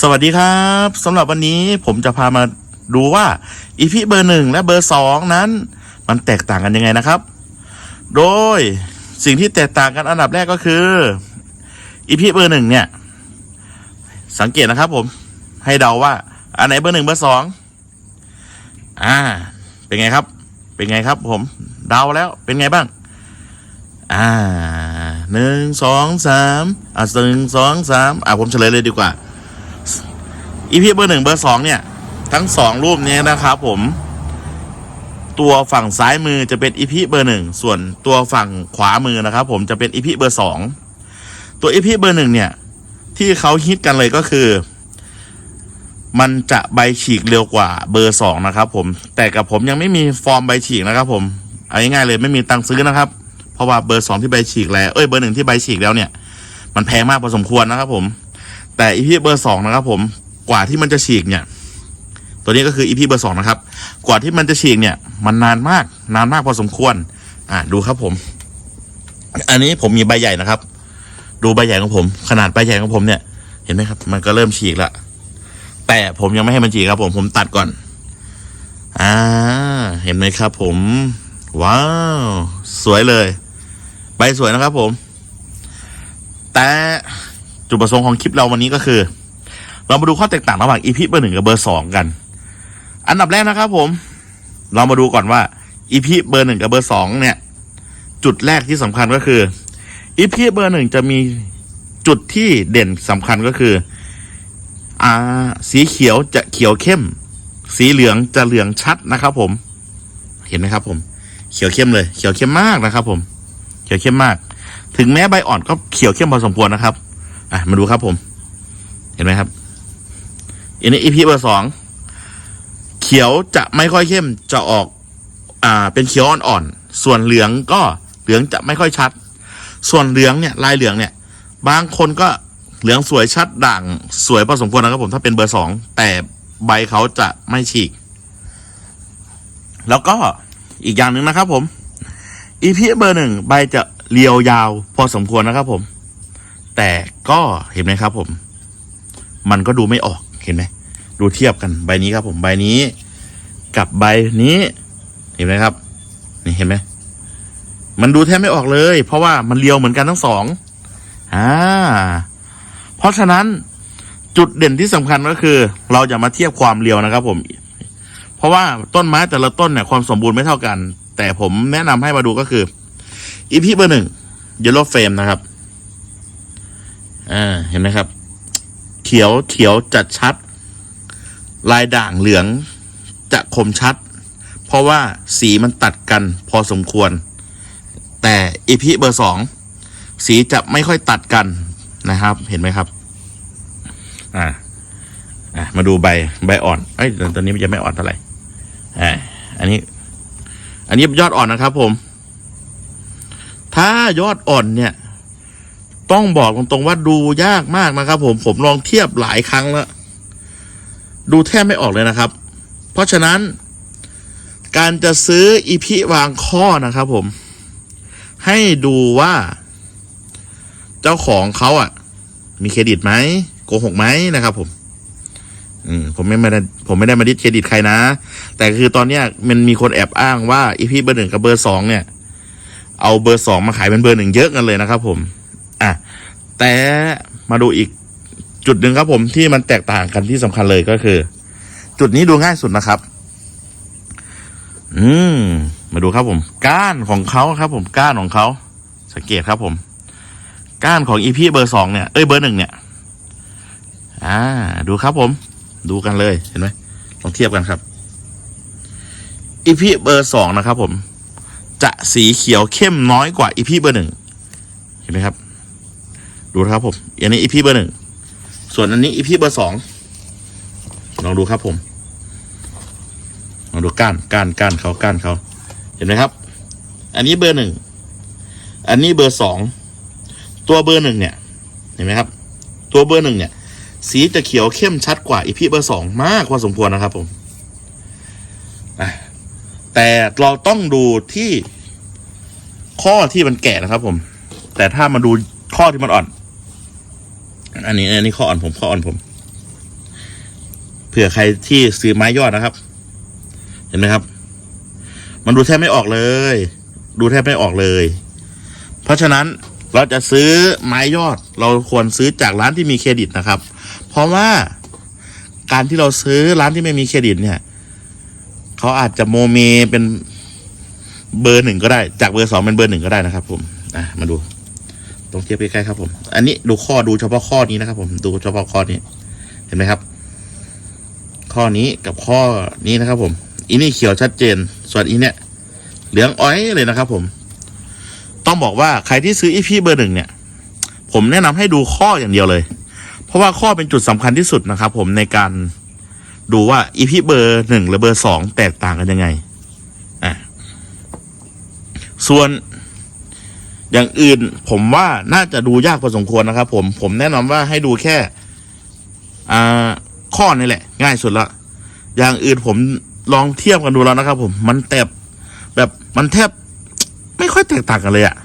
สวัสดีครับสำหรับวันนี้ผมจะพามาดูว่าอีพีเบอร์หนึ่งและเบอร์สองนั้น มันแตกต่างกันยังไงนะครับ โดยสิ่งที่แตกต่างกันอันดับแรกก็คืออีพีเบอร์หนึ่งเนี่ย สังเกตนะครับผมให้เดาว่า อันไหนเบอร์หนึ่งเบอร์สองอ่า เป็นไงครับ เป็นไงครับ ผมเดาแล้วเป็นไงบ้าง อ่าหนึ่งสองสามอะหนึ่งสองสามอะผมเฉลยเลยดีกว่า อีพีเบอร์หนึ่งเบอร์สองเนี่ย ทั้งสองรูปนี้นะครับผม ตัวฝั่งซ้ายมือจะเป็นอีพีเบอร์หนึ่งส่วนตัวฝั่งขวามือนะครับผมจะเป็นอีพีเบอร์สองตัวอีพีเบอร์หนึ่งเนี่ย ที่เขาฮิตกันเลยก็คือ มันจะใบฉีกเร็วกว่าเบอร์สองนะครับผมแต่กับผมยังไม่มีฟอร์มใบฉีกนะครับผมเอาง่ายๆเลยไม่มีตังค์ซื้อนะครับ เพราะว่าเบอร์สองที่ใบฉีกแล้วเอ้ยเบอร์หนึ่งที่ใบฉีกแล้วเนี่ย มันแพงมากพอสมควรนะครับผม แต่อีพีเบอร์สองนะครับผม กว่าที่มันจะฉีกเนี่ย ตัวนี้ก็คืออีพีเบอร์สองนะครับ กว่าที่มันจะฉีกเนี่ย มันนานมากนานมากพอสมควร อ่าดูครับผม อันนี้ผมมีใบใหญ่นะครับ ดูใบใหญ่ของผม ขนาดใบใหญ่ของผมเนี่ย เห็นไหมครับ มันก็เริ่มฉีกละแต่ผมยังไม่ให้มันฉีกครับ ผมผมตัดก่อน อ่า เห็นไหมครับ ผม ว้าว สวยเลย ใบสวยนะครับ ผม แต่จุดประสงค์ของคลิปเราวันนี้ก็คือ เรามาดูข้อแตกต่างระหว่างอีพีเบอร์หนึ่งกับเบอร์สองกัน อันดับแรกนะครับ ผม เรามาดูก่อนว่าอีพีเบอร์หนึ่งกับเบอร์สองเนี่ย จุดแรกที่สำคัญก็คืออีพีเบอร์หนึ่งจะมีจุดที่เด่นสำคัญก็คือ อ่า สีเขียวจะเขียวเข้ม สีเหลืองจะเหลืองชัดนะครับ ผม เห็นไหมครับ ผม เขียวเข้มเลย เขียวเข้มมากนะครับ ผม เขียวเข้มมาก ถึงแม้ใบอ่อนก็เขียวเข้มพอสมควรนะครับ อะมาดูครับผม เห็นไหมครับ อันนี้อีพีเบอร์สองเขียวจะไม่ค่อยเข้มจะออกอ่าเป็นเขียวอ่อนๆส่วนเหลืองก็เหลืองจะไม่ค่อยชัด ส่วนเหลืองเนี่ยลายเหลืองเนี่ย บางคนก็เหลืองสวยชัดด่างสวยพอสมควรนะครับผมถ้าเป็นเบอร์สองแต่ใบเขาจะไม่ฉีก แล้วก็อีกอย่างหนึ่งนะครับผมอีพีเบอร์หนึ่งใบจะเรียวยาวพอสมควรนะครับผม แต่ก็เห็นไหมครับผม มันก็ดูไม่ออกเห็นไหม ดูเทียบกันใบนี้ครับ ผมใบนี้ กับใบนี้เห็นไหมครับ นี่เห็นไหมมันดูแทบไม่ออกเลย เพราะว่ามันเรียวเหมือนกันทั้งสองอ่าเพราะฉะนั้นจุดเด่นที่สำคัญก็คือ เราจะมาเทียบความเรียวนะครับ ผม เพราะว่าต้นไม้แต่ละต้นเนี่ยความสมบูรณ์ไม่เท่ากัน แต่ผมแนะนำให้มาดูก็คืออีพีเบอร์หนึ่งเยลโล่เฟรมนะครับอ่าเห็นไหมครับ เขียวเขียวจัดชัด ลายด่างเหลืองจะคมชัด เพราะว่าสีมันตัดกันพอสมควร แต่อีพีเบอร์สองสีจะไม่ค่อยตัดกันนะครับเห็นไหมครับ อ่าอะมาดูใบใบอ่อนเอ้ยตอนนี้มันจะไม่อ่อนเท่าไหร่อ่าอันนี้ อันนี้ยอดอ่อนนะครับ ผม ถ้ายอดอ่อนเนี่ย ต้องบอกตรงๆว่าดูยากมากนะครับ ผมผมลองเทียบหลายครั้งแล้ว ดูแทบไม่ออกเลยนะครับ เพราะฉะนั้น การจะซื้ออีพีวางข้อนะครับผม ให้ดูว่า เจ้าของเขาอะ มีเครดิตไหมโกหกไหมนะครับ ผม อืมผมไม่ได้ผมไม่ได้มาดิสเครดิตใครนะ แต่คือตอนเนี้ยมันมีคนแอบอ้างว่าอีพีเบอร์หนึ่งกับเบอร์สองเนี่ย เอาเบอร์สองมาขายเป็นเบอร์หนึ่งเยอะกันเลยนะครับ ผม อะแต่มาดูอีก จุดหนึ่งครับผมที่มันแตกต่างกันที่สำคัญเลยก็คือ จุดนี้ดูง่ายสุดนะครับ อืม มาดูครับผม ก้านของเขาครับ ผมก้านของเขาสังเกตครับผม ก้านของอีพีเบอร์สองเนี่ยเอ้ยเบอร์หนึ่งเนี่ย อ่า ดูครับผม ดูกันเลยเห็นไหมลองเทียบกันครับอีพีเบอร์สองนะครับ ผม จะสีเขียวเข้มน้อยกว่าอีพีเบอร์หนึ่งเห็นไหมครับ ดูครับผมอันนี้อีพีเบอร์หนึ่ง ส่วนอันนี้อีพีเบอร์สองลองดูครับผมลองดูก้านก้านก้านเขาก้านเขาเห็นไหมครับ อันนี้เบอร์หนึ่งอันนี้เบอร์สองตัวเบอร์หนึ่งเนี่ย เห็นไหมครับ ตัวเบอร์หนึ่งเนี่ย สีจะเขียวเข้มชัดกว่าอีพีเบอร์สองมากพอสมควรนะครับผมแต่เราต้องดูที่ข้อที่มันแก่นะครับผม แต่ถ้ามาดูข้อที่มันอ่อน อันนี้อันนี้ข้ออ่อนผมข้ออ่อนผม เผื่อใครที่ซื้อไม้ยอดนะครับ เห็นไหมครับ มันดูแทบไม่ออกเลย ดูแทบไม่ออกเลย เพราะฉะนั้นเราจะซื้อไม้ยอด เราควรซื้อจากร้านที่มีเครดิตนะครับ เพราะว่าการที่เราซื้อร้านที่ไม่มีเครดิตเนี่ยเขาอาจจะโมเมเป็นเบอร์หนึ่งก็ได้ จากเบอร์สองเป็นเบอร์หนึ่งก็ได้นะครับ ผมอะมาดู ตรงเทียบใกล้ๆครับผม อันนี้ดูข้อดูเฉพาะข้อนี้นะครับ ผมดูเฉพาะข้อนี้ เห็นไหมครับ ข้อนี้กับข้อนี้นะครับ ผมอีนี่เขียวชัดเจน ส่วนอีเนี่ยเหลืองอ้อยเลยนะครับ ผม ต้องบอกว่าใครที่ซื้ออีพีเบอร์หนึ่งเนี่ย ผมแนะนำให้ดูข้ออย่างเดียวเลย เพราะว่าข้อเป็นจุดสำคัญที่สุดนะครับ ผมในการดูว่าอีพีเบอร์หนึ่งหรือเบอร์สองแตกต่างกันยังไงอะส่วน อย่างอื่นผมว่าน่าจะดูยากพอสมควรนะครับ ผมผมแนะนำว่าให้ดูแค่อ่าข้อนี่แหละ ง่ายสุดละอย่างอื่นผมลองเทียบกันดูแล้วนะครับ ผมมันแทบแบบมันแทบไม่ค่อยแตกต่างกันเลยอะ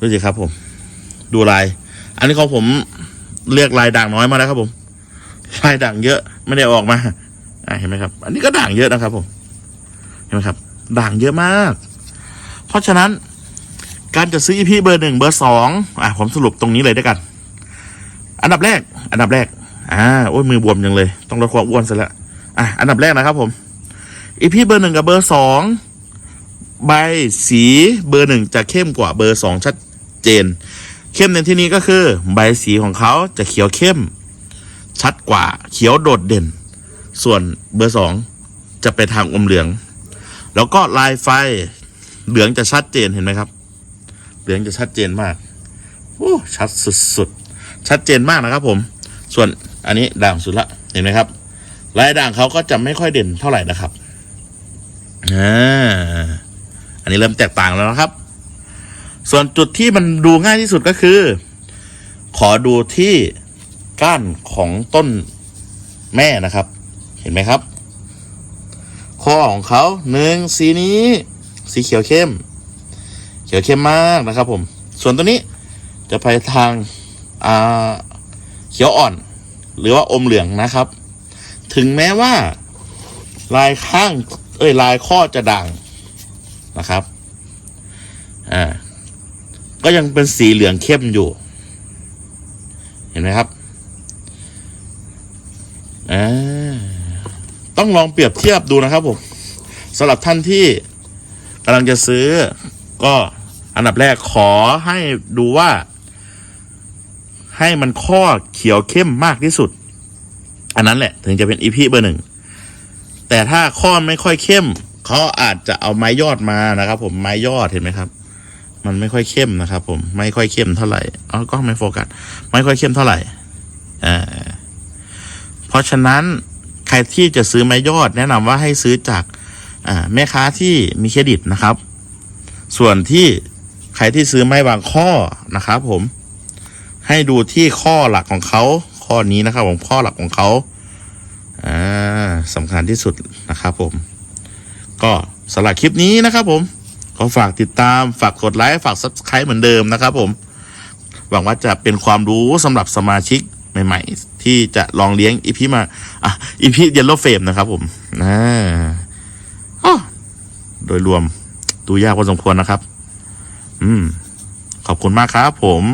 ดูสิครับ ผม ดูลาย อันนี้ของผมเรียกลายด่างน้อยมาแล้วครับ ผมลายด่างเยอะไม่ได้ออกมาเห็นไหมครับ อันนี้ก็ด่างเยอะนะครับ ผม เห็นไหมครับ ด่างเยอะมาก เพราะฉะนั้น การจะซื้อ EP เบอร์หนึ่งเบอร์สองอะผมสรุปตรงนี้เลยด้วยกัน อันดับแรก อันดับแรกอ่าโอ้ยมือบวมจังเลย ต้องลดความอ้วนซะแล้วอะอันดับแรกนะครับผม EP เบอร์หนึ่งกับเบอร์สองใบสีเบอร์หนึ่งจะเข้มกว่าเบอร์สองชัดเจน เข้มในที่นี้ก็คือ ใบสีของเขาจะเขียวเข้ม ชัดกว่าเขียวโดดเด่น ส่วนเบอร์สองจะไปทางอมเหลือง แล้วก็ลายไฟเหลืองจะชัดเจนเห็นไหมครับ เหลืองจะชัดเจนมากโอ้ชัดสุดๆ ชัดเจนมากนะครับผม ส่วนอันนี้ด่างสุดละ เห็นไหมครับลายด่างเขาก็จะไม่ค่อยเด่นเท่าไหร่นะครับอ่าอันนี้เริ่มแตกต่างแล้วนะครับ ส่วนจุดที่มันดูง่ายที่สุดก็คือ ขอดูที่ก้านของต้นแม่นะครับ เห็นไหมครับ ข้อของเขาหนึ่งสีนี้ สีเขียวเข้ม ขียวเข้มมากนะครับ ผม ส่วนตัวนี้จะไปทางอ่าเขียวอ่อน หรือว่าอมเหลืองนะครับ ถึงแม้ว่า ลายข้าง เอ้ยลายข้อจะด่างนะครับอ่าก็ยังเป็นสีเหลืองเข้มอยู่ เห็นไหมครับอ่าต้องลองเปรียบเทียบดูนะครับผมสำหรับท่านที่กำลังจะซื้อก็ อันดับแรกขอให้ดูว่า ให้มันข้อเขียวเข้มมากที่สุด อันนั้นแหละ ถึงจะเป็นอีพีเบอร์หนึ่งแต่ถ้าข้อไม่ค่อยเข้มเขาอาจจะเอาไม้ยอดมานะครับ ผมไม้ยอดเห็นไหมครับ มันไม่ค่อยเข้มนะครับ ผมไม่ค่อยเข้มเท่าไหร่อ๋อก็ไม่โฟกัสไม่ค่อยเข้มเท่าไหร่อ่าเพราะฉะนั้นใครที่จะซื้อไม้ยอด แนะนำว่าให้ซื้อจากแม่ค้าที่มีเครดิตนะครับ ส่วนที่ ครที่ซื้อไม้บางข้อนะครับผม ให้ดูที่ข้อหลักของเขาข้อนี้นะครับผมข้อหลักของเขาอ่าสำคัญที่สุดนะครับผม ก็สำหรับคลิปนี้นะครับผมก็ฝากติดตามฝากกดไลค์ฝาก subscribe เหมือนเดิมนะครับผม หวังว่าจะเป็นความรู้สำหรับสมาชิกใหม่ๆ ที่จะลองเลี้ยงอีพีมาอะอีพีเยลโลเฟมนะครับผมอ่าอ้อโดยรวมดูยากพอสมควรนะครับ อืม ขอบคุณมากครับผม